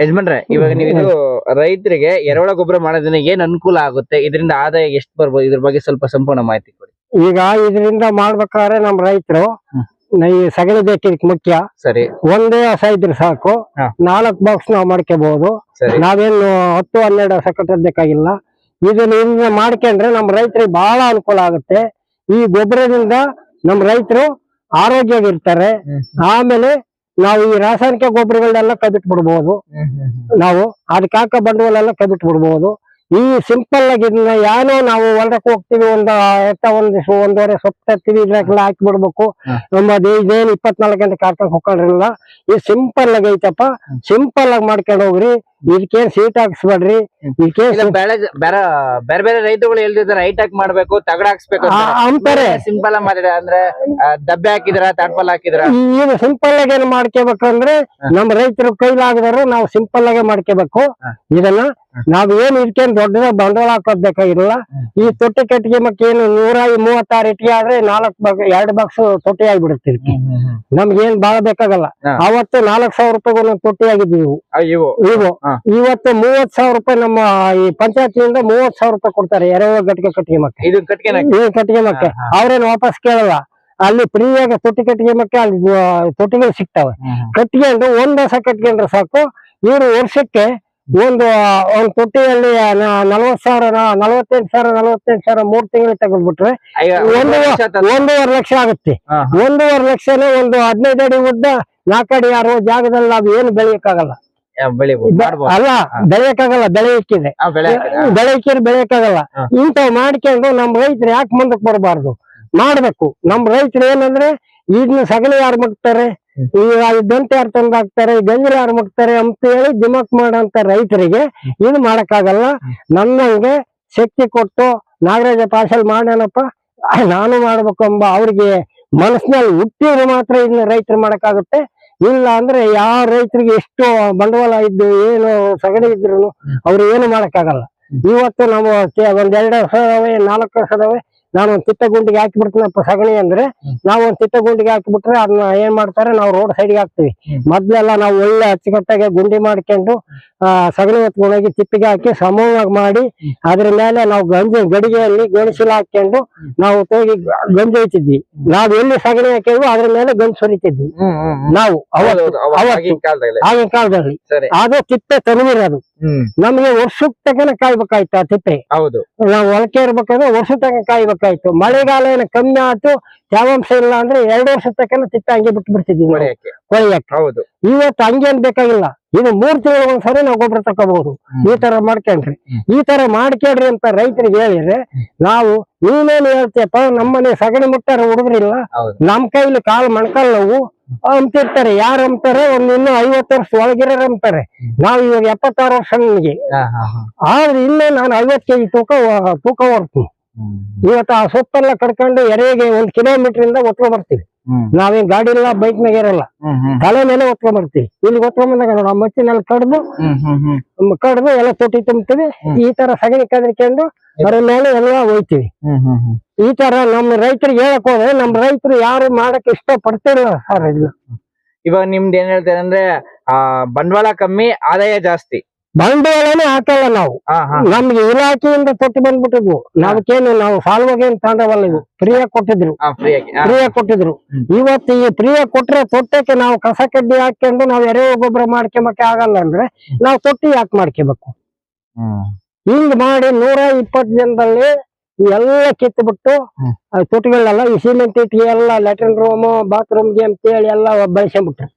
ಯಜಮಾನ್ರೆ ಇವಾಗ ನೀವು ಇದು ರೈತರಿಗೆ ಎರೆಹುಳ ಗೊಬ್ಬರ ಮಾಡೋದ್ರಿಂದ ಏನ್ ಅನುಕೂಲ ಆಗುತ್ತೆ? ಇದರಿಂದ ಆದಾಯ ಎಷ್ಟು ಬರ್ಬೋದು ಇದ್ರ ಬಗ್ಗೆ ಸ್ವಲ್ಪ ಸಂಪೂರ್ಣ ಮಾಹಿತಿ ಕೊಡಿ. ಈಗ ಇದರಿಂದ ಮಾಡ್ಬೇಕಾದ್ರೆ ನಮ್ ರೈತರು. ಈ ಸಗಣಿ ಬೇಕಿದ್ ಮುಖ್ಯ. ಸರಿ. ಒಂದೇ ಹಸ ಇದ್ರೆ ಸಾಕು. ನಾಲ್ಕು ಬಾಕ್ಸ್ ನಾವು ಮಾಡ್ಕೋಬಹುದು ನಾವೇನು ಹತ್ತು ಹನ್ನೆರಡು ಹಸ ಕಟ್ಟಬೇಕಾಗಿಲ್ಲ ಇದನ್ನ ಇದನ್ನ ಮಾಡ್ಕೊಂಡ್ರೆ ನಮ್ ರೈತರಿಗೆ ಬಹಳ ಅನುಕೂಲ ಆಗುತ್ತೆ. ಈ ಗೊಬ್ಬರದಿಂದ ನಮ್ ರೈತರು ಆರೋಗ್ಯವಾಗಿರ್ತಾರೆ. ಆಮೇಲೆ ನಾವು ಈ ರಾಸಾಯನಿಕ ಗೊಬ್ಬರಗಳನ್ನೆಲ್ಲ ಕೈ ಬಿಡ್ಬಹುದು ನಾವು ಅದಕ್ಕೆ ಹಾಕೋ ಬಂಡವಾಳ ಎಲ್ಲ ಕೈ ಬಿಟ್ಬಿಡ್ಬೋದು ಈ ಸಿಂಪಲ್ ಆಗಿ ಇದನ್ನ ಏನೋ ನಾವು ಹೊಲಕ್ಕೆ ಹೋಗ್ತೀವಿ ಒಂದು ಎತ್ತ ಒಂದ್ ಒಂದೂವರೆ ಸೊಪ್ಪು ತರ್ತೀವಿ ಇದ್ರಾಗೆಲ್ಲ ಹಾಕಿ ಬಿಡ್ಬೇಕು ನಮ್ಮ ನಮ್ಮದು ಇದೇನು ಇಪ್ಪತ್ನಾಲ್ಕು ಗಂಟೆ ಕಾರ್ಕೊಂಡ್ ಹೋಗ್ಕೊಂಡ್ರಿಲ್ಲ ಈ ಸಿಂಪಲ್ ಆಗಿ ಐತಪ್ಪ. ಸಿಂಪಲ್ ಆಗಿ ಮಾಡ್ಕೊಂಡು ಹೋಗ್ರಿ. ಇದಕ್ಕೇನ್ ಸೀಟ್ ಹಾಕ್ಸ್ಬೇಡ್ರಿ. ಇದಕ್ಕೆ ಬೇರೆ ಬೇರೆ ಬೇರೆ ರೈತಗಳು ರೈತರುಗಳು ಹೇಳ್ತಿದ್ದಾರೆ ಹೈಟ್ ಹಾಕಿ ಮಾಡ್ಬೇಕು ತಗಡ ಹಾಕ್ಸ್ಬೇಕು ಅಂತಾರೆ. ಸಿಂಪಲ್ ಆಗಿ ಮಾಡಿದ್ರೆ ಅಂದ್ರೆ ದಬ್ಬೆ ಹಾಕಿದ್ರ ತಡ್ಪಲ್ ಹಾಕಿದ್ರ? ಈಗ ಸಿಂಪಲ್ ಆಗಿ ಏನ್ ಮಾಡ್ಕೋಬೇಕಂದ್ರೆ ನಮ್ಮ ರೈತರು ಕೈಲಾಗದ್ರು ನಾವು ಸಿಂಪಲ್ ಆಗಿ ಮಾಡ್ಕೋಬೇಕು. ಇದನ್ನ ನಾವ್ ಏನ್ ಇದಕ್ಕೇನ್ ದೊಡ್ಡದ ಬಂಡವಾಳ ಹಾಕೋದ್ ಬೇಕಾಗಿರಲ್ಲ ಈ ತೊಟ್ಟಿ ಕಟ್ಟಿಗೆ ಮಕ್ಕ ಏನು ನೂರ ಮೂವತ್ತಾರು ಇಟ್ಟಿಗೆ ಆದ್ರೆ ನಾಲ್ಕು ಬಗ್ ಎರಡು ಬಾಕ್ಸ್ ತೊಟ್ಟಿ ಆಗಿಬಿಡುತ್ತೆ ಇದಕ್ಕೆ ನಮ್ಗೆ ಏನ್ ಬಾಳ ಬೇಕಾಗಲ್ಲ. ಅವತ್ತು ನಾಲ್ಕ್ ಸಾವಿರ ರೂಪಾಯಿ ಒಂದೊಂದು ತೊಟ್ಟಿ ಆಗಿದ್ದೀವಿ ಇವು. ಇವತ್ತು ಮೂವತ್ ಸಾವಿರ ರೂಪಾಯಿ ನಮ್ಮ ಈ ಪಂಚಾಯತಿಯಿಂದ ಮೂವತ್ ಸಾವಿರ ರೂಪಾಯಿ ಕೊಡ್ತಾರೆ ಎರಡು ಗಟ್ಟಿಗೆ ಕಟ್ಟಿಗೆ ಮಕ್ಕ ಇದು ಕಟ್ಟಿಗೆ ಮಕ್ಕ ಅವ್ರೇನ್ ವಾಪಸ್ ಕೇಳಲ್ಲ. ಅಲ್ಲಿ ಫ್ರೀಯಾಗಿ ತೊಟ್ಟಿ ಕಟ್ಟಿಗೆ ಮಕ್ಕ ಅಲ್ಲಿ ತೊಟ್ಟಿಗಳು ಕಟ್ಟಿಗೆ ಅಂದ್ರೆ ಒಂದ್ ಹೊಸ ಕಟ್ಟಿಗೆ ಅಂದ್ರೆ ಸಾಕು. ಇವರು ವರ್ಷಕ್ಕೆ ಒಂದು ಒಂದ್ ತೊಟ್ಟಿಯಲ್ಲಿ ನಲ್ವತ್ ಸಾವಿರ ನಲ್ವತ್ತೈದು ನಲವತ್ತೆಂಟು ಸಾವಿರ ನಲವತ್ತೆಂಟು ಸಾವಿರ ಮೂರ್ ತಿಂಗಳು ತೆಗೆದ್ಬಿಟ್ರೆ ಒಂದು ಒಂದೂವರೆ ಲಕ್ಷ ಆಗುತ್ತೆ. ಒಂದೂವರೆ ಲಕ್ಷನೇ ಒಂದು ಹದಿನೈದು ಅಡಿ ಉದ್ದ ನಾಲ್ಕಡಿ ಆರು ಜಾಗದಲ್ಲಿ ನಾವು ಏನು ಬೆಳೆಯಕ್ಕಾಗಲ್ಲ. ಅಲ್ಲ ಬೆಳೆಯಕ್ಕಾಗಲ್ಲ ಬೆಳೆಯಕ್ಕಿದೆ. ಇಕ್ಕಿದೆ ಬೆಳೆ ಇಕ್ಕಿದ್ರೆ ಬೆಳೆಯಕ್ಕಾಗಲ್ಲ. ಇಂಥವ್ ಮಾಡ್ಕೊಂಡು ನಮ್ ರೈತರು ಯಾಕೆ ಮುಂದಕ್ಕೆ ಬರಬಾರ್ದು? ಮಾಡ್ಬೇಕು. ನಮ್ ರೈತರು ಏನಂದ್ರೆ ಇದನ್ನ ಸಗಣಿ ಯಾರು ಮುಟ್ತಾರೆ? ಈಗ ದಂತೆ ಯಾರು ತಂದು ಹಾಕ್ತಾರೆ ಗಂಜಲ ಯಾರು ಮುಟ್ತಾರೆ ಅಂತ ಹೇಳಿ ದಿಮಕ್ ಮಾಡಂತ ರೈತರಿಗೆ ಇದು ಮಾಡಕ್ಕಾಗಲ್ಲ. ನನ್ನಂಗೆ ಶಕ್ತಿ ಕೊಟ್ಟು ನಾಗರಾಜ ಪಾರ್ಸಲ್ ಮಾಡ್ಯಾನಪ್ಪ ನಾನು ಮಾಡ್ಬೇಕು ಎಂಬ ಅವ್ರಿಗೆ ಮನಸ್ಸಿನಲ್ಲಿ ಹುಟ್ಟಿದ್ರೆ ಮಾತ್ರ ಇದನ್ನ ರೈತರು ಮಾಡಕ್ಕಾಗುತ್ತೆ. ಇಲ್ಲ ಅಂದ್ರೆ ಯಾವ ರೈತರಿಗೆ ಎಷ್ಟು ಬಂಡವಾಳ ಇದ್ದು ಏನು ಸಗಣಿ ಇದ್ರು ಅವ್ರು ಏನು ಮಾಡಕ್ಕಾಗಲ್ಲ. ಇವತ್ತು ನಾವು ಒಂದ್ ಎರಡು ವರ್ಷ ನಾಲ್ಕು ವರ್ಷ ಅದಾವೆ ನಾನು ಒಂದ್ ತಿಟ್ಟ ಗುಂಡಿಗೆ ಹಾಕಿ ಬಿಡ್ತೀನಪ್ಪ ಸಗಣಿ ಅಂದ್ರೆ. ನಾವು ಒಂದ್ ತಿಟ್ಟ ಗುಂಡಿಗೆ ಹಾಕಿಬಿಟ್ರೆ ಅದನ್ನ ಏನ್ ಮಾಡ್ತಾರೆ? ನಾವು ರೋಡ್ ಸೈಡ್ಗೆ ಹಾಕ್ತಿವಿ. ಮೊದ್ಲೆಲ್ಲ ನಾವು ಒಳ್ಳೆ ಅಚ್ಚುಕಟ್ಟಾಗಿ ಗುಂಡಿ ಮಾಡ್ಕೊಂಡು ಆ ಸಗಣಿ ಹೊತ್ಕೊಂಡೋಗಿ ತಿಪ್ಪಿಗೆ ಹಾಕಿ ಸಮವಾಗಿ ಮಾಡಿ ಅದ್ರ ಮೇಲೆ ನಾವು ಗಂಜಿ ಗಡಿಗೆಯಲ್ಲಿ ಗೆಣಸಿಲ ಹಾಕೊಂಡು ನಾವು ಹೋಗಿ ಗಂಜಿ ಹೊಯ್ತಿದ್ವಿ. ನಾವು ಎಲ್ಲಿ ಸಗಣಿ ಹಾಕಿದ್ವಿ ಅದ್ರ ಮೇಲೆ ಗಂಜಿ ಸುರಿತಿದ್ವಿ. ನಾವು ಆಗಿನ ಕಾಲದಲ್ಲಿ. ಅದು ತಿಪ್ಪೆ ತನವಿರೋದು. ಹ್ಮ್. ನಮ್ಗೆ ವರ್ಷಕ್ಕೆ ತಗನ ಕಾಯ್ಬೇಕಾಯ್ತು ಆ ತಿಪ್ಪೆ. ಹೌದು. ನಾವು ಒಳಕೆ ಇರ್ಬೇಕಾದ್ರೆ ವರ್ಷ ತನಕ ಕಾಯ್ಬೇಕಾಯ್ತು ಮಳೆಗಾಲ ಏನ ಕಮ್ಮಿ ಆಯ್ತು ತೇವಾಂಶ ಇಲ್ಲ ಅಂದ್ರೆ ಎರಡು ವರ್ಷ ತಕ್ಕ ತಿಟ್ಟ ಹಂಗೆ ಬಿಟ್ಟು ಬಿಡ್ತಿದ್ವಿ ಕೊಯ್ಯಕ್ಕೆ. ಹೌದು. ಇವತ್ತು ಹಂಗೇನ್ ಬೇಕಾಗಿಲ್ಲ. ಇದು ಮೂರ್ ತಿಂಗಳ ಒಂದ್ಸರಿ ನಾವು ಗೊಬ್ಬರ ತಕೋಬಹುದು ಈ ತರ ಮಾಡ್ಕೊಂಡ್ರಿ. ಈ ತರ ಮಾಡ್ಕೇಳ್ರಿ ಅಂತ ರೈತರಿಗೆ ಹೇಳಿದ್ರೆ ನಾವು ನೀನೇನು ಹೇಳ್ತೀಯಪ್ಪ ನಮ್ಮನೆ ಸಗಣಿ ಮುಟ್ಟಾರ ಹುಡುಗರಿಲ್ಲ ನಮ್ ಕೈಲಿ ಕಾಲ್ ಮಣ್ಕಾಲ್ ನೋವು ಅಂತಿರ್ತಾರೆ. ಯಾರು ಅಂತಾರೆ? ಒಂದ್ ಇನ್ನೂ ಐವತ್ತು ವರ್ಷ ಒಳಗಿರೋರು ಅಂತಾರೆ. ನಾವು ಇವಾಗ ಎಪ್ಪತ್ತಾರು ವರ್ಷ ನನಗೆ. ಆದ್ರೆ ಇನ್ನೇ ನಾನು ಐವತ್ತು ಕೆಜಿ ತೂಕ ತೂಕ ಹೊರ್ತೀನಿ ಇವತ್ತು ಆ ಸೊಪ್ಪೆಲ್ಲ ಕಡ್ಕೊಂಡು ಎರೆಗೆ ಒಂದ್ ಕಿಲೋಮೀಟರ್ ಇಂದ ಒತ್ಕೊಂಡ್ ಬರ್ತೀವಿ ನಾವೇನ್ ಗಾಡಿ ಇಲ್ಲ ಬೈಕ್ ನಾಗ ಇರಲ್ಲ ತಲೆ ಮೇಲೆ ಒತ್ಕೊಂಡ್ ಬರ್ತೀವಿ. ಇಲ್ಲಿ ಒತ್ಕೊಂಡ್ ಬಂದಾಗ ನೋಡ ಮಚ್ಚಿನಲ್ಲಿ ಕಡ್ದು ಕಡ್ದು ಎಲ್ಲ ತೊಟ್ಟಿ ತುಂಬ್ತೀವಿ. ಈ ತರ ಸಗಣಿ ಕದ್ರಿಕೊಂಡು ಅದ್ರ ಮೇಲೆ ಎಲ್ಲ ಹೋಯ್ತಿವಿ. ಈ ತರ ನಮ್ಮ ರೈತರಿಗೆ ಹೇಳಕ್ ಹೋದ್ರೆ ನಮ್ ರೈತರು ಯಾರು ಮಾಡಕ್ ಇಷ್ಟ ಪಡ್ತಿಲ್ಲ ಸರ್ ಇದನ್ನ. ಇವಾಗ ನಿಮ್ದು ಏನ್ ಹೇಳ್ತಾರೆ ಅಂದ್ರೆ ಆ ಬಂಡವಾಳ ಕಮ್ಮಿ ಆದಾಯ ಜಾಸ್ತಿ. ಬಂಡವಾಳನೇ ಹಾಕಲ್ಲ ನಾವು. ನಮ್ಗೆ ಇಲಾಖೆಯಿಂದ ಕೊಟ್ಟು ಬಂದ್ಬಿಟ್ಟಿದ್ವು. ನಾವಕ್ಕೇನು ನಾವು ಸಾಲ್ವಾಗೇನು ತಾಂಡವಲ್ಲ ಇವು ಫ್ರೀಯಾಗಿ ಕೊಟ್ಟಿದ್ರು. ಫ್ರೀಯಾಗಿ ಕೊಟ್ಟಿದ್ರು. ಇವತ್ತು ಈ ಫ್ರೀಯಾಗಿ ಕೊಟ್ರೆ ತೊಟ್ಟಕ್ಕೆ ನಾವು ಕಸ ಕಡ್ಡಿ ಹಾಕೊಂಡು ನಾವು ಎರೆ ಗೊಬ್ಬರ ಮಾಡ್ಕೊಂಬಕ್ಕೆ ಆಗಲ್ಲ ಅಂದ್ರೆ ನಾವು ತೊಟ್ಟಿ ಯಾಕೆ ಮಾಡ್ಕೋಬೇಕು? ಹಿಂಗ್ ಮಾಡಿ ನೂರ ಇಪ್ಪತ್ತು ಜನದಲ್ಲಿ ಎಲ್ಲ ಕಿತ್ಬಿಟ್ಟು ಬಿಟ್ಟು ಆ ತೊಟ್ಟಿಗಳನ್ನೆಲ್ಲ ಈ ಸಿಮೆಂಟ್ ಇಟ್ಟಿಗೆ ಎಲ್ಲ ಲ್ಯಾಟ್ರಿನ್ ರೂಮ್ ಬಾತ್ರೂಮ್ಗೆ ಅಂತೇಳಿ ಎಲ್ಲ ಬಳಸ್ಕೊಂಡ್ಬಿಟ್ರು.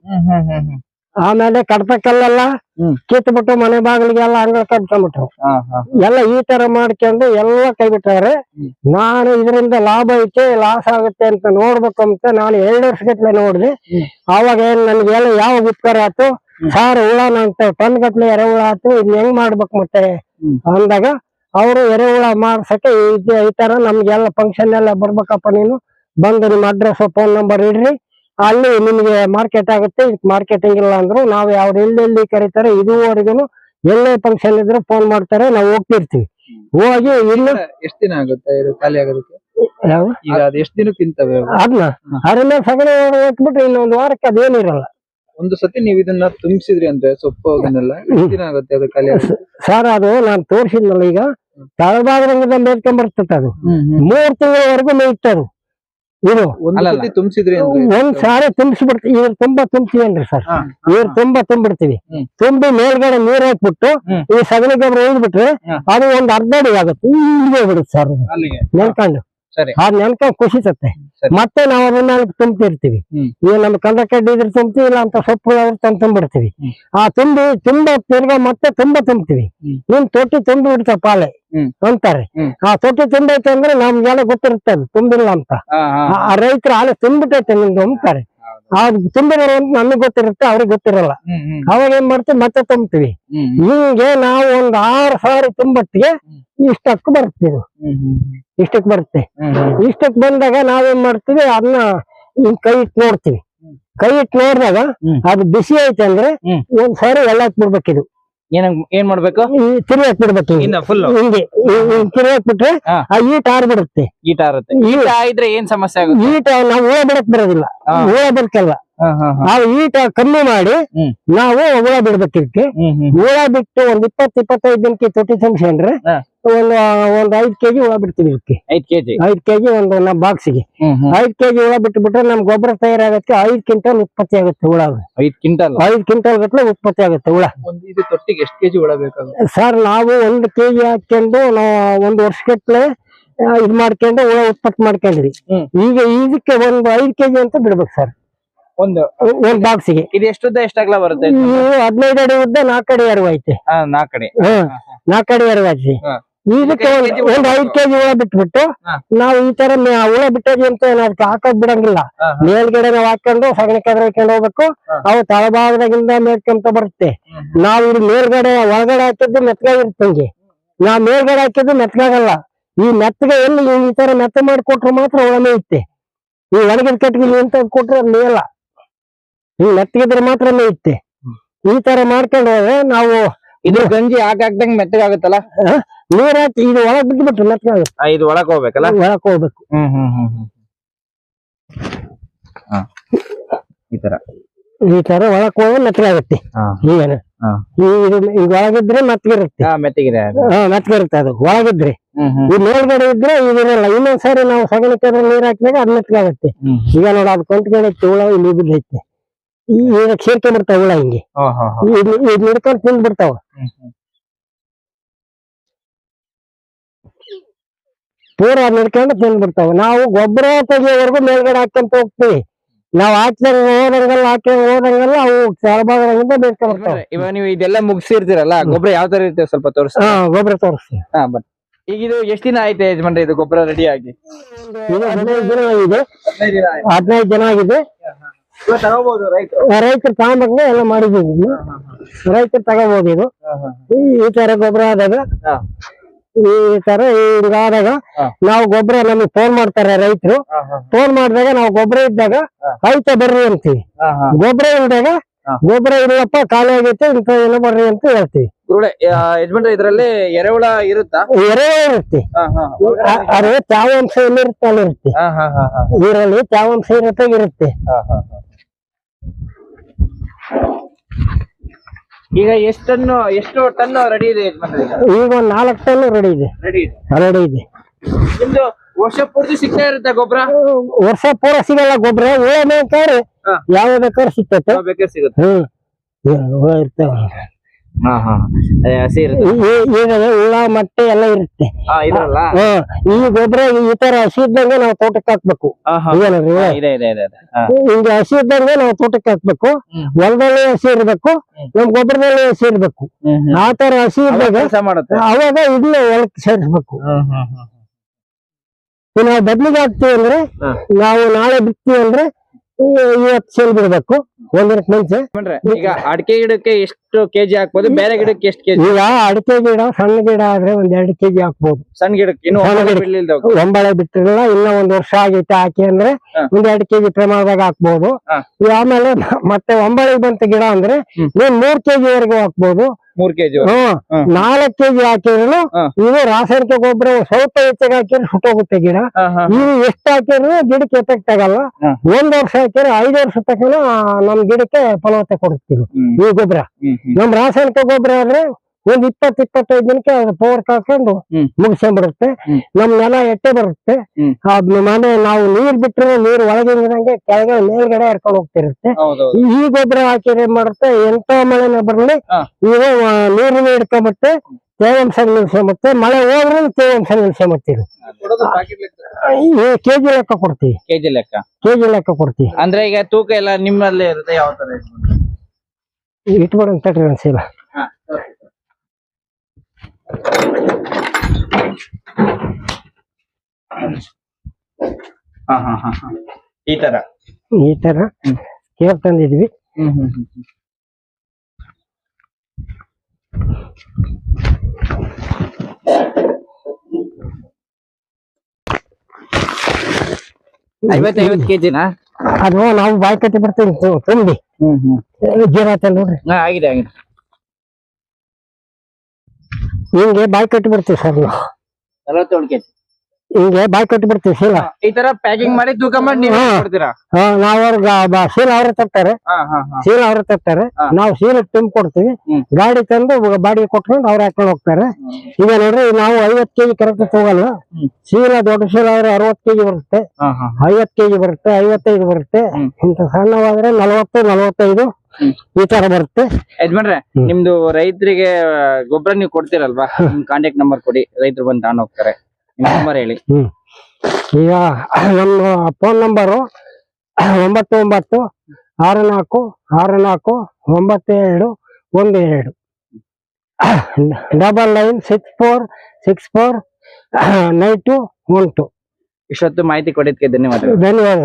ಆಮೇಲೆ ಕಡ್ತಕಲ್ಲೆಲ್ಲ ಹ್ಮ್. ಕಿತ್ಬಿಟ್ಟು ಮನೆ ಬಾಗಿಲಿಗೆಲ್ಲ ಅಂಗಳ ಕಟ್ಕೊಂಡ್ಬಿಟ್ರು. ಎಲ್ಲ ಈ ತರ ಮಾಡ್ಕೊಂಡು ಎಲ್ಲ ಕೈ ಬಿಟ್ಟಾರೆ ನಾನು ಇದರಿಂದ ಲಾಭ ಐತೆ ಲಾಸ್ ಆಗುತ್ತೆ ಅಂತ ನೋಡ್ಬೇಕು ಅಂತ ನಾನು ಎರಡು ವರ್ಷಗಟ್ಲೆ ನೋಡಿದೆ. ಅವಾಗ ಏನ್ ನನ್ಗೆಲ್ಲ ಯಾವ ಉಪಕಾರ ಆಯ್ತು? ಸಾರು ಹುಳ ನಂತ ಟನ್ ಗಟ್ಲೆ ಎರೆಹುಳ ಆಯ್ತು ಇದ್ ಹೆಂಗ್ ಮಾಡ್ಬೇಕು ಮತ್ತೆ. ಅಂದಾಗ ಅವರು ಎರೆಹುಳ ಮಾಡ್ಸಕ್ಕೆ ಈ- ಈ ತರ ನಮ್ಗೆಲ್ಲ ಫಂಕ್ಷನ್ ಎಲ್ಲ ಬರ್ಬೇಕಪ್ಪ ನೀನು. ಬಂದು ನಿಮ್ಮ ಅಡ್ರೆಸ್ ಫೋನ್ ನಂಬರ್ ಇಡ್ರಿ. ಅಲ್ಲಿ ನಿಮಗೆ ಮಾರ್ಕೆಟ್ ಆಗುತ್ತೆ ಇದಕ್ಕೆ ಮಾರ್ಕೆಟಿಂಗ್ ಇಲ್ಲ ಅಂದ್ರು ನಾವು ಯಾವ್ದು ಎಲ್ಲೆಲ್ಲಿ ಕರೀತಾರೆ ಇದುವರೆಗೂ ಎಲ್ಲೇ ಫಂಕ್ಷನ್ ಇದ್ರು ಫೋನ್ ಮಾಡ್ತಾರೆ ನಾವು ಹೋಗ್ತಿರ್ತೀವಿ. ಹೋಗಿ ಇಲ್ಲಿ ಎಷ್ಟು ದಿನ ಆಗುತ್ತೆ ಇದು ಖಾಲಿ ಆಗೋದಕ್ಕೆ? ಈಗ ಅದ್ ಎಷ್ಟ್ ದಿನ ತಿಂತವೆ? ಅಲ್ಲ ಅದನ್ನ ಮೇಲೆ ಸಗಣಿ ಹಾಕ್ಬಿಟ್ರೆ ಇನ್ನೊಂದು ವಾರಕ್ಕೆ ಅದೇನಿರಲ್ಲ ಒಂದು ಸತಿ ನೀವು ಇದನ್ನ ತುಂಬಿಸಿದ್ರಿ ಅಂದ್ರೆ ಸೊಪ್ಪು ಅದನ್ನೆಲ್ಲ ಎಷ್ಟು ದಿನ ಆಗುತ್ತೆ ಅದು ಖಾಲಿ? ಸರ್ ಅದು ನಾನು ತೋರಿಸಿದ್ನಲ್ಲ ಈಗ ತಳಭಾಗದಿಂದ ಮೇಲ್ಕೊಂಡ್ ಬರ್ತದೆ ಅದು. ಮೂರ್ ತಿಂಗಳವರೆಗೂ ಮೇಯ್ತದು. ಇದು ಒಂದು ತುಂಬಿಸಿದ್ರಿ ಸಾರಿ ತುಂಬಿಸ್ಬಿಡ್ತೀವಿ ಇವ್ರು ತುಂಬಾ ತುಂಬ್ತೀವೇನ್ರಿ ಸರ್. ಇವ್ರು ತುಂಬಾ ತುಂಬಿಡ್ತೀವಿ ತುಂಬಿ ಮೇಲ್ಗಡೆ ನೀರ್ ಹಾಕ್ಬಿಟ್ಟು ಈ ಸಗಣಿ ಗೊಬ್ಬರ ಉಳಿದ್ಬಿಟ್ರೆ. ಅದು ಒಂದ್ ಅರ್ಧ ಅಡಿ ಆಗುತ್ತೆ ಇಲ್ಲಿಗೆ ಬಿಡುತ್ತೆ ಸರ್. ನೆನ್ಕೊಂಡು ಸರಿ. ಅದ್ ನೆನ್ಕೊಂಡ್ ಖುಷಿ ಸರಿ. ಮತ್ತೆ ನಾವು ಅದನ್ನ ತುಂಬ್ತಿರ್ತೀವಿ. ಈಗ ನಮ್ ಕಂದ ಕಡ್ಡಿ ಇದ್ರೆ ತುಂಬ್ತೀವಿ ಇಲ್ಲ ಅಂತ ಸೊಪ್ಪು ಅವ್ರು ತಂದು ತುಂಬಿಡ್ತೀವಿ. ಆ ತುಂಬಿ ತುಂಬ ತಿರ್ಗಾ ಮತ್ತೆ ತುಂಬಾ ತುಂಬ್ತೀವಿ. ನಿಮ್ ತೊಟ್ಟಿ ತುಂಬಿ ಬಿಡ್ತಾವ ಪಾಲೆ. ಅಂತಾರೆ. ಆ ತೊಟ್ಟಿ ತುಂಬೈತೆ ಅಂದ್ರೆ ನಮ್ಗೆಲ್ಲ ಗೊತ್ತಿರುತ್ತೆ ಅದು ತುಂಬಿಲ್ಲ ಅಂತ. ಆ- ರೈತರ ರೈತರು ಹಾಲೆ ತುಂಬಿಟ್ಟೈತೆ ನಿಮ್ದು ಅಂತಾರೆ. ಅದು ತುಂಬಿದಾರೆ ಅಂತ ನಮಗ್ ಗೊತ್ತಿರುತ್ತೆ ಅವ್ರಿಗೆ ಗೊತ್ತಿರಲ್ಲ. ಅವಾಗ ಏನ್ ಮಾಡ್ತೀವಿ ಮತ್ತೆ ತುಂಬ್ತೀವಿ. ಹಿಂಗೆ ನಾವು ಒಂದ್ ಆರು ಸಾರಿ ತುಂಬತ್ತಿಗೆ ಇಷ್ಟಕ್ಕೆ ಬರ್ತೀವಿ ಇಷ್ಟಕ್ ಬರುತ್ತೆ ಇಷ್ಟಕ್. ಬಂದಾಗ ನಾವೇನ್ ಮಾಡ್ತೀವಿ ಅದನ್ನ ಹಿಂಗ್ ಕೈ ಇಟ್ಟು ನೋಡ್ತೀವಿ. ಕೈ ಇಟ್ಟು ನೋಡಿದಾಗ ಅದು ಬಿಸಿ ಐತೆ ಅಂದ್ರೆ. ಒಂದ್ ಸಾರಿ ಎಲ್ಲ ಬಿಡ್ಬೇಕಿದು. ಏನ್ ಏನ್ ಮಾಡ್ಬೇಕು ತಿರುಗಾಕ್ ತಿರುಗಿ ಬಿಡ್ಬೇಕು ಇನ್ನ ಫುಲ್ ಹಿಂಗೆ ತಿರುಗಾಕ್ ಬಿಟ್ರೆ. ಆ ಈಟ್ ಆರ್ಬಿಡುತ್ತೆ ಈಟ ಆರುತ್ತೆ ಈಟ ಇದ್ರೆ ಏನ್ ಸಮಸ್ಯೆ ಆಗುತ್ತೆ ಈಟ ನಾವು ಹುಳ ಬಿಡಕ್ ಬರೋದಿಲ್ಲ. ಹುಳ ಹಾ. ನಾವು ಈಟ ಕಮ್ಮಿ ಮಾಡಿ. ನಾವು ಹುಳ ಬಿಡ್ಬೇಕಿರ್ತಿ. ಹುಳ ಬಿಟ್ಟು ಒಂದ್ ಇಪ್ಪತ್ ಇಪ್ಪತ್ತೈದು ದಿನಕ್ಕೆ ತೊಟ್ಟಿ ತುಂಬಿಸ್ಕೊಂಡ್ರೆ. ಒಂದು ಒಂದ್ ಐದ್ ಕೆಜಿ ಹುಳ ಬಿಡ್ತೀವಿ ಇದಕ್ಕೆ ಐದ್ ಕೆಜಿ ಐದ್ ಕೆಜಿ ಒಂದು ನಮ್ಮ ಬಾಕ್ಸಿಗೆ ಐದು ಕೆಜಿ ಹುಳ ಬಿಟ್ಟು ಬಿಟ್ರೆ ನಮ್ ಗೊಬ್ಬರ ತಯಾರಾಗತ್ತೆ ಐದ್ ಕ್ವಿಂಟಲ್ ಉತ್ಪತ್ತಿ ಆಗುತ್ತೆ ಹುಳ. ಐದ್ ಕ್ವಿಂಟಲ್? ಐದ್ ಕ್ವಿಂಟಲ್ ಗಟ್ಲೆ ಉತ್ಪತ್ತಿ ಆಗುತ್ತೆ ಹುಳ. ಒಂದು ಇದು ತೊಟ್ಟಿಗೆ ಎಷ್ಟು ಕೆಜಿ ಹುಳ ಬೇಕಾಗುತ್ತೆ? ಸರ್ ನಾವು ಒಂದು ಕೆಜಿ ಹಾಕೊಂಡು ನಾವು ಒಂದು ವರ್ಷಗಟ್ಲೆ ಇದು ಮಾಡ್ಕೊಂಡು ಹುಳ ಉತ್ಪತ್ತಿ ಮಾಡ್ಕೊಂಡ್ರಿ. ಈಗ ಇದಕ್ಕೆ ಒಂದು ಐದ್ ಕೆಜಿ ಅಂತ ಬಿಡ್ಬೇಕು ಸರ್. ಒಂದು? ಒಂದ್ ಬಾಕ್ಸಿಗೆ ಇದು ಎಷ್ಟು ಎಷ್ಟಾಗ್ಲ ಬರುತ್ತೆ? ಹದಿನೈದು ಅಡಿ ಉದ್ದ ನಾಲ್ಕು ಅಡಿ ಅರಿವು ಐತೆ. ಹಾ ನಾಲ್ಕ್ ಕಡೆ ಹ್ಮ್. ನಾಲ್ಕು ಅಡಿ ಅರಿವು ಐತಿ. ಐದ್ ಒಂದ್ ಐದ್ ಕೆಜಿ ಹುಳ ಬಿಟ್ಬಿಟ್ಟು ನಾವು ಈ ತರ ಹುಳ ಬಿಟ್ಟದಿ ಅಂತ ಅದಕ್ಕೆ ಹಾಕಕ್ ಬಿಡಂಗಿಲ್ಲ. ಮೇಲ್ಗಡೆ ನಾವ್ ಹಾಕೊಂಡು ಸಗಣಿ ಕದ್ರ ಹಾಕೊಂಡು ಹೋಗ್ಬೇಕು. ಅವು ತಳಭಾಗದಾಗಿಂದ ಮೇಲ್ಕೊಂತ ಬರುತ್ತೆ. ನಾವ್ ಇಲ್ಲಿ ಮೇಲ್ಗಡೆ ಒಳಗಡೆ ಹಾಕಿದ್ದು ಮೆತ್ತಗಾಗಿರುತ್ತೆ ಹಿಂಗೆ ನಾವ್ ಮೇಲ್ಗಡೆ ಹಾಕಿದ್ದು ಮೆತ್ತಗಾಗಲ್ಲ. ಈ ಮೆತ್ತಗೆ ಎಲ್ಲಿ ಈ ತರ ಮೆತ್ತ ಮಾಡಿ ಕೊಟ್ರೆ ಮಾತ್ರ ಹುಳ ಇತ್ತೆ ಈ ಒಣಗಿದ ಕಟ್ಟಿಗೆ ಅಂತ ಕೊಟ್ರೆ ಮೇಯಲ್ಲ. ಈ ಮೆತ್ತಗಿದ್ರೆ ಮಾತ್ರ ಇತ್ತೆ ಈ ತರ ಮಾಡ್ಕೊಂಡು ಹೋದ್ರೆ ನಾವು ಇದು ಗಂಜಿ ಹಾಕಾಕ್ದಂಗ್ ಮೆತ್ತಗಾಗುತ್ತಲ್ಲ? ನೀರ್ ಹಾಕಿ ಇದು ಒಳಗ್ ಬಿಟ್ಟು ಬಿಟ್ಟು ಆ, ಇದು ಒಳಗ್ ಹೋಗ್ಬೇಕಲ್ಲ? ಒಳಕ್ ಹೋಗ್ಬೇಕು. ಹ್ಮ್ ಹ್ಮ್ ಹ್ಮ್ ಹ್ಮ್. ಹಾ. ಈ ತರ. ಈ ತರ ಒಳಕ್ ಹೋದ್ರೆ ಹಾ. ಹಾ. ಈ ಇದು ಈಗ ಒಳಗಿದ್ರೆ ಮೆತ್ತಗಿರುತ್ತೆ. ಹಾ ಮೆತ್ತಗಿದೆ. ಅದು. ಹಾ ಮೆತ್ತಗಿರುತ್ತೆ ಅದು. ಒಳಗಿದ್ರೆ. ಹ್ಮ್ ಹ್ಮ್. ಈ ಮೇಲ್ಗಡೆ ಇದ್ರೆ ಇದಿರಲ್ಲ ಇನ್ನೊಂದ್ ಸಾರಿ ನಾವು ಸಗಣಿ ಕದ್ರ ನೀರ್ ಹಾಕಿದಾಗ ಅದ್ ಮೆತ್ತಗಾಗುತ್ತೆ ಹ್ಮ್ ಈಗ ನೋಡ ಅದ್ ಕೊಂಟ್ಕೊಂಡು ಹುಳ ಇಲ್ಲಿ ಬಿದ್ದೈತೆ. ಈ ಇದಕ್ಕೆ ಸೇರ್ಕೊಂಡ್ಬಿಡ್ತಾವ ಹುಳ ಹಿಂಗೆ. ಹೋ, ಹೋ, ಹೋ. ಇದ್ ಇದ್ ಹಿಡ್ಕೊಂಡ್ ತಿಂದ್ ಬಿಡ್ತಾವ ಹ್ಮ್, ಹ್ಮ್. ಪೂರ ನಡ್ಕೊಂಡು ತಿಂದ್ ಬಿಡ್ತಾವ ನಾವು ಗೊಬ್ಬರ ತೆಗಿಯೋವರೆಗೂ ಮೇಲ್ಗಡೆ ಹಾಕ್ಕೊಂತ ಹೋಗ್ತೀವಿ. ನಾವ್ ಹಾಕ್ದಂಗ ಹೋದಂಗಲ್ಲ ಹಾಕಿ ಹೋದಂಗಲ್ಲ ಅವು ಬೇಡ್ಕೊಂಡ್ ಬರ್ತಾವ ಇವಾಗ ನೀವು ಇದೆಲ್ಲ ಮುಗಿಸಿರ್ತೀರಲ್ಲ ಗೊಬ್ಬರ ಯಾವ ತರ ಇರ್ತೇವೆ ಸ್ವಲ್ಪ ತೋರಿಸಿ ಹಾ ಗೊಬ್ಬರ ತೋರಿಸ್ತೀವಿ. ಹಾ ಬನ್ನಿ. ಈಗ ಇದು ಎಷ್ಟು ದಿನ ಆಯ್ತು ಯಜಮಾನ್ರಿ ಇದು ಗೊಬ್ಬರ ರೆಡಿ ಆಗಿ ಹದಿನೈದು ದಿನ ಆಗಿದೆ. ಹದಿನೈದು ದಿನ ಆಗಿದೆ. ರೈತರು? ತಗೊಂಬಂದ್ರೆ ಎಲ್ಲ ಮಾಡಿದೀವಿ ಇದನ್ನ. ರೈತರು ತಗೋಬಹುದು ಇದು. ಈ- ತರ ಗೊಬ್ಬರ ಆದಾಗ. ಈ ತರ ಹಿಂಗಾದಾಗ. ನಾವು ಗೊಬ್ಬರ ನಮಗೆ ಫೋನ್ ಮಾಡ್ತಾರೆ ರೈತರು. ಫೋನ್ ಮಾಡಿದಾಗ ನಾವು ಗೊಬ್ಬರ ಇದ್ದಾಗ. ಆಯ್ತಾ ಬರ್ರಿ ಅಂತೀವಿ. ಗೊಬ್ಬರ ಇಲ್ದಾಗ ಗೊಬ್ಬರ ಇಲ್ಲಪ್ಪ ಖಾಲಿ ಆಗೈತೆ ಇಂಥ ಏನೋ ಬರ್ರಿ ಅಂತ ಹೇಳ್ತೀವಿ ಯಜಮಾನ್ರೆ ಇದ್ರಲ್ಲಿ ಎರೆಹುಳ ಇರುತ್ತಾ ಎರೆಹುಳ ಇರುತ್ತೆ ಅರೆ ತ್ಯಾವಾಂಶ ಎಲ್ಲಿರುತ್ತೆ ಅಲ್ಲಿರುತ್ತೆ. ನೀರಲ್ಲಿ ತ್ಯಾವಾಂಶ ಇರುತ್ತೆ ಇರುತ್ತೆ. ಈಗ ಎಷ್ಟು ಟನ್ ಎಷ್ಟು ಟನ್ ರೆಡಿ ಇದೆ ಈಗ? ಒಂದ್ ನಾಲ್ಕು ಟನ್ ರೆಡಿ ಇದೆ. ರೆಡಿ ಇದೆ. ರೆಡಿ ಇದೆ. ನಿಮ್ದು ವರ್ಷ ಪೂರ್ತಿ ಸಿಗ್ತಾ ಇರುತ್ತೆ ಗೊಬ್ಬರ? ವರ್ಷ ಪೂರ ಸಿಗಲ್ಲ ಗೊಬ್ಬರ. ಯಾವ ಬೇಕಾದ್ರೆ ಸಿಗ್ತೈತೆ. ಸಿಗುತ್ತೆ. ಹ್ಮ್. ಇರ್ತಾವ ಹಾ ಹಾ ಅದೇ ಹಸಿ ಇರುತ್ತೆ ಈಗ ಹುಳ ಮೊಟ್ಟೆ ಎಲ್ಲ ಇರುತ್ತೆ ಹಾ ಇದ್ರಲ್ಲ ಈ ಗೊಬ್ಬರ ಈ ತರ ಹಸಿ ಇದ್ದಂಗೆ ನಾವು ತೋಟಕ್ಕೆ ಹಾಕ್ಬೇಕು ಹಾ, ಹಾ. ಈಗ ಇದೆ ಇದೆ ಇದೆ ಇದೆ. ಹಾ. ಹಿಂಗೆ ಹಸಿ ಇದ್ದಂಗೆ ನಾವು ತೋಟಕ್ಕೆ ಹಾಕ್ಬೇಕು ಹ್ಮ್. ಹೊಲದಲ್ಲಿ ಹಸಿ ಇರ್ಬೇಕು ನಮ್ ಗೊಬ್ಬರದಲ್ಲಿ ಹಸಿ ಇರ್ಬೇಕು. ಆ ತರ ಹಸಿ ಇದ್ದಾಗ ಕೆಲಸ ಮಾಡುತ್ತೆ ಅವಾಗ ಇದನ್ನ ಹೊಲಕ್ಕೆ ಸೇರಿಸ್ಬೇಕು ಹ್ಮ್, ಹ್ಮ್, ಹ್ಮ್. ನಾವು ಬದ್ಲಿಗೆ ಹಾಕ್ತಿವಿ ಅಂದ್ರೆ ಹಾ. ನಾವು ನಾಳೆ ಬಿತ್ತೀವಿ ಅಂದ್ರೆ ಇವತ್ತು ಸೇಲ್ ಬಿಡ್ಬೇಕು. ಯಜಮಾನ್ರೆ, ಈಗ ಅಡಿಕೆ ಗಿಡಕ್ಕೆ ಎಷ್ಟು ಕೆಜಿ ಹಾಕ್ಬೋದು? ಬೇರೆ ಗಿಡಕ್ಕೆ ಎಷ್ಟು ಕೆಜಿ? ಈಗ ಅಡಿಕೆ ಗಿಡ ಸಣ್ಣ ಗಿಡ ಆದ್ರೆ ಒಂದ್ ಎರಡು ಕೆಜಿ ಹಾಕ್ಬೋದು. ಸಣ್ಣ ಗಿಡಕ್ಕೆ ಇನ್ನು ಒಂಬಳೆ ಬಿಟ್ಟಿರಲ್ಲ ಇನ್ನ ಒಂದ್ ವರ್ಷ ಆಗೈತೆ ಹಾಕಿ ಅಂದ್ರೆ. ಒಂದ್ ಎರಡ್ ಕೆಜಿ ಪ್ರಮಾಣದಾಗ ಹಾಕ್ಬೋದು. ಆಮೇಲೆ ಮತ್ತೆ ಒಂಬಳೆ ಬಂತ ಗಿಡ ಅಂದ್ರೆ. ನೀನ್ ಮೂರ್ ಕೆಜಿ ವರೆಗೂ ಹಾಕ್ಬೋದು. ಮೂರ್ ಕೆಜಿ. ನಾಲ್ಕು ಕೆಜಿ ಹಾಕಿದ್ರು. ಇದು ರಾಸಾಯನಿಕ ಗೊಬ್ಬರ ಸ್ವಲ್ಪ ಹೆಚ್ಚಿಗೆ ಹಾಕಿದ್ರೆ ಸುಟ್ಟೋಗುತ್ತೆ ಗಿಡ. ನೀವು ಎಷ್ಟು ಹಾಕಿದ್ರು ಗಿಡಕ್ಕೆ ಎಫೆಕ್ಟ್ ಆಗಲ್ಲ. ಒಂದ್ ವರ್ಷ ಹಾಕಿದ್ರೆ ಐದು ವರ್ಷ ತಕ್ಷಣ ನಮ್ ಗಿಡಕ್ಕೆ ಫಲವತ್ತೆ ಕೊಡುತ್ತೀವಿ ಈ ಗೊಬ್ಬರ. ನಮ್ ರಾಸಾಯನಿಕ ಗೊಬ್ಬರ ಆದ್ರೆ ಒಂದ್ ಇಪ್ಪತ್ ಇಪ್ಪತ್ತೈದು ದಿನಕ್ಕೆ ಪೋರ್ ಪವರ್ ಹ್ಮ್. ಮುಗಿಸ್ಕೊಂಡ್ಬಿಡುತ್ತೆ. ನಮ್ ನೆಲ ಎಟ್ಟೆ ಬರುತ್ತೆ. ಮನೆ ನಾವು ನೀರ್ ಬಿಟ್ರೆ ನೀರ್ ಒಳಗಿಂದಂಗೆ ಕೆಳಗೆ ಮೇಲ್ಗಡೆ ಹರ್ಕೊಂಡು ಹೋಗ್ತಿರುತ್ತೆ. ಈ ಗೊಬ್ಬರ ಹಾಕಿದ್ರೆ ಏನ್ ಮಾಡುತ್ತೆ? ಎಂತ ಮಳೆನ ಬರಲಿ. ಇದು ಆ, ನೀರಿನ ಹಿಡ್ಕೊಂಬತ್ತೆ ತೇವಾಂಶ ನಿಲ್ಸ್ಕೊಂಬತ್ತೆ ಮಳೆ ಹೋದ್ರೆ ತೇವಾಂಶ ಈ ಕೆಜಿ ಲೆಕ್ಕ ಕೊಡ್ತೀವಿ. ಕೆಜಿ ಲೆಕ್ಕ? ಕೆಜಿ ಲೆಕ್ಕ ಕೊಡ್ತೀವಿ. ಅಂದ್ರೆ ಈಗ ತೂಕ ಎಲ್ಲ ನಿಮ್ಮಲ್ಲೇ ಇರುತ್ತೆ ಯಾವ ತರ ಇಟ್ಬಿಡ ಅಂತ ಹಾ ಹಾ ಹಾ ಹಾ. ಈ ತರ. ಈ ತರ ಕೇರ್ ತಂದಿದ್ವಿ. ಹ್ಮ್ ಹ್ಮ್ ಹ್ಮ್. ಹ್ಮ್. ಐವತ್ ಐವತ್ ಕೆಜಿನಾ ಅದು ನಾವು ಬಾಯಿ ಕಟ್ಟಿ ಬರ್ತೀವಿ. ತು- ತುಂಬಿ. ಹ್ಮ್ ಹ್ಮ್. ಜೀರ ಆಯ್ತಲ್ಲ ನೋಡ್ರಿ. ಹಾ ಆಗಿದೆ ಆಗಿದೆ. ಹಿಂಗೆ ಬಾಯಿ ಕಟ್ಟಿ ಬರ್ತೀವಿ ಸರ್ ನಾವು. ನಲವತ್ತೇಳು ಕೆಜಿ ಹಿಂಗೆ ಬಾಯಿ ಕಟ್ಟಿ ಬರ್ತೀವಿ ಶೀಲ. ಈ ತರ ಪ್ಯಾಕಿಂಗ್ ಮಾಡಿ ತೂಕ ಮಾಡಿ ನೀವು. ಕೊಡ್ತೀರಾ? ನಾವ್ ಅವ್ರ ಶೀಲ ಅವ್ರೆ ತರ್ತಾರೆ. ಶೀಲ ಅವ್ರೆ ತರ್ತಾರೆ. ನಾವು ಶೀಲ ತುಂಬ ಕೊಡ್ತೀವಿ. ಗಾಡಿ ತಂದು ಬಾಡಿಗೆ ಕೊಟ್ಕೊಂಡು ಅವ್ರು ಹಾಕೊಂಡು ಹೋಗ್ತಾರೆ. ಈಗ ನೋಡ್ರಿ ನಾವು ಐವತ್ ಕೆಜಿ ಕರೆಕ್ಟ್ ತಗೋಲ್ಲ. ಸೀಲ ಶೀಲ ದೊಡ್ಡ ಶೀಲ ಆದ್ರೆ ಅರವತ್ ಕೆಜಿ ಬರುತ್ತೆ. ಐವತ್ ಕೆಜಿ ಬರುತ್ತೆ ಐವತ್ತೈದು ಬರುತ್ತೆ. ಇಂತ ಸಣ್ಣವಾದ್ರೆ ನಲವತ್ತು ನಲವತ್ತೈದು ಈ ತರ ಬರುತ್ತೆ. ಯಜಮಾನ್ರೆ. ನಿಮ್ದು ರೈತರಿಗೆ ಗೊಬ್ಬರ ನೀವು ಕೊಡ್ತೀರಲ್ವಾ? ನಿಮ್ ಕಾಂಟ್ಯಾಕ್ಟ್ ನಂಬರ್ ಕೊಡಿ ರೈತರು ಬಂದು ತಗೊಂಡ್ ಹೋಗ್ತಾರೆ. ನಂಬರ್ ಹೇಳಿ. ಈಗ ನಮ್ಮ ಫೋನ್ ನಂಬರು ಒಂಬತ್ತು ಒಂಬತ್ತು ಆರು ನಾಲ್ಕು ಆರು ನಾಲ್ಕು ಒಂಬತ್ತು ಎರಡು ಒಂದು ಎರಡು. Double nine six four six four nine two one two ಇಷ್ಟೊತ್ತು ಮಾಹಿತಿ ಕೊಟ್ಟಿದ್ದಕ್ಕೆ ಧನ್ಯವಾದ ಧನ್ಯವಾದ